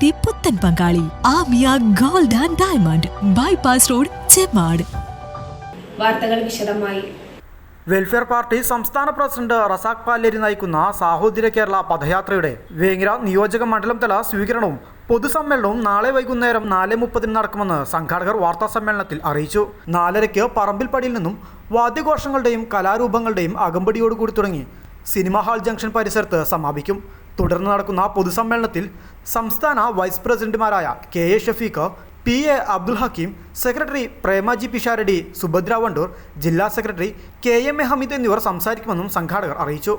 വിവാഹത്തിന്റെ പുത്തൻ പങ്കാളി Amiya gold and diamond bypass road Chemmad. വാർത്തകൾ വിശദമായി. വെൽഫെയർ പാർട്ടി സംസ്ഥാന പ്രസിഡന്റ് റസാഖ് പാലേരി നയിക്കുന്ന സാഹോദര്യ കേരള പദയാത്രയുടെ വേങ്ങര നിയോജക മണ്ഡലം തല സ്വീകരണവും പൊതുസമ്മേളനവും നാളെ വൈകുന്നേരം നാല് മുപ്പതിന് നടക്കുമെന്ന് സംഘാടകർ വാർത്താ സമ്മേളനത്തിൽ അറിയിച്ചു. നാലരയ്ക്ക് പറമ്പിൽപ്പടിയിൽ നിന്നും വാദ്യഘോഷങ്ങളുടെയും കലാരൂപങ്ങളുടെയും അകമ്പടിയോടുകൂടി തുടങ്ങി സിനിമാ ഹാൾ ജംഗ്ഷൻ പരിസരത്ത് സമാപിക്കും. തുടർന്ന് നടക്കുന്ന പൊതുസമ്മേളനത്തിൽ സംസ്ഥാന വൈസ് പ്രസിഡന്റുമാരായ K A Shafeeq P A Abdul Hakeem secretary Premaji Pisharody Subhadra Vandoor ജില്ലാ secretary K M A Hameed എന്നിവർ സംസാരിക്കുമെന്നും സംഘാടകർ അറിയിച്ചു.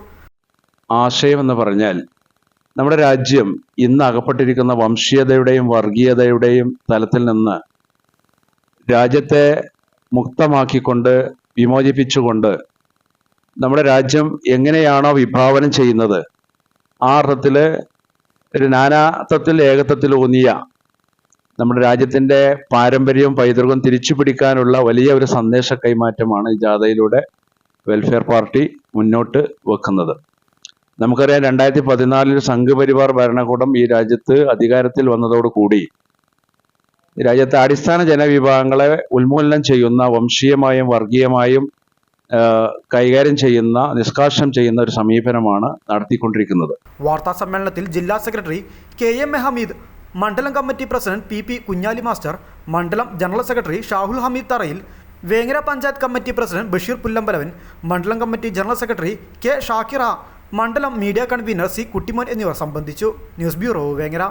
ആശയം എന്ന് പറഞ്ഞാൽ നമ്മുടെ രാജ്യം ഇന്ന് അകപ്പെട്ടിരിക്കുന്ന വംശീയതയുടെയും വർഗീയതയുടെയും തലത്തിൽ നിന്ന് രാജ്യത്തെ മുക്തമാക്കിക്കൊണ്ട് വിമോചിപ്പിച്ചുകൊണ്ട് നമ്മുടെ രാജ്യം എങ്ങനെയാണോ വിഭാവനം ചെയ്യുന്നത് ആ അർത്ഥത്തിൽ ഒരു നാനാത്വത്തിൽ ഏകത്വത്തിൽ ഊന്നിയ നമ്മുടെ രാജ്യത്തിന്റെ പാരമ്പര്യവും പൈതൃകവും തിരിച്ചു പിടിക്കാനുള്ള വലിയ ഒരു സന്ദേശ കൈമാറ്റമാണ് ഈ ജാഥയിലൂടെ വെൽഫെയർ പാർട്ടി മുന്നോട്ട് വെക്കുന്നത്. നമുക്കറിയാം രണ്ടായിരത്തി പതിനാലിൽ സംഘപരിവാർ ഭരണകൂടം ഈ രാജ്യത്ത് അധികാരത്തിൽ വന്നതോടുകൂടി രാജ്യത്തെ അടിസ്ഥാന ജനവിഭാഗങ്ങളെ ഉന്മൂലനം ചെയ്യുന്ന വംശീയമായും വർഗീയമായും കൈകാര്യം ചെയ്യുന്ന നിഷ്കാഷണം ചെയ്യുന്ന ഒരു സമീപനമാണ് നടത്തിക്കൊണ്ടിരിക്കുന്നത്. വാർത്താ സമ്മേളനത്തിൽ ജില്ലാ സെക്രട്ടറി കെ എ ഹമീദ് മണ്ഡലം committee president P P Kunhali master മണ്ഡലം general secretary Shahul Hameed Tharayil Vengara panchayat committee president Basheer Pullambalavan മണ്ഡലം committee general secretary K Shakira മണ്ഡലം മീഡിയ കൺവീനർ സി കുട്ടിമോൻ എന്നിവർ സംബന്ധിച്ചു. News bureau Vengara.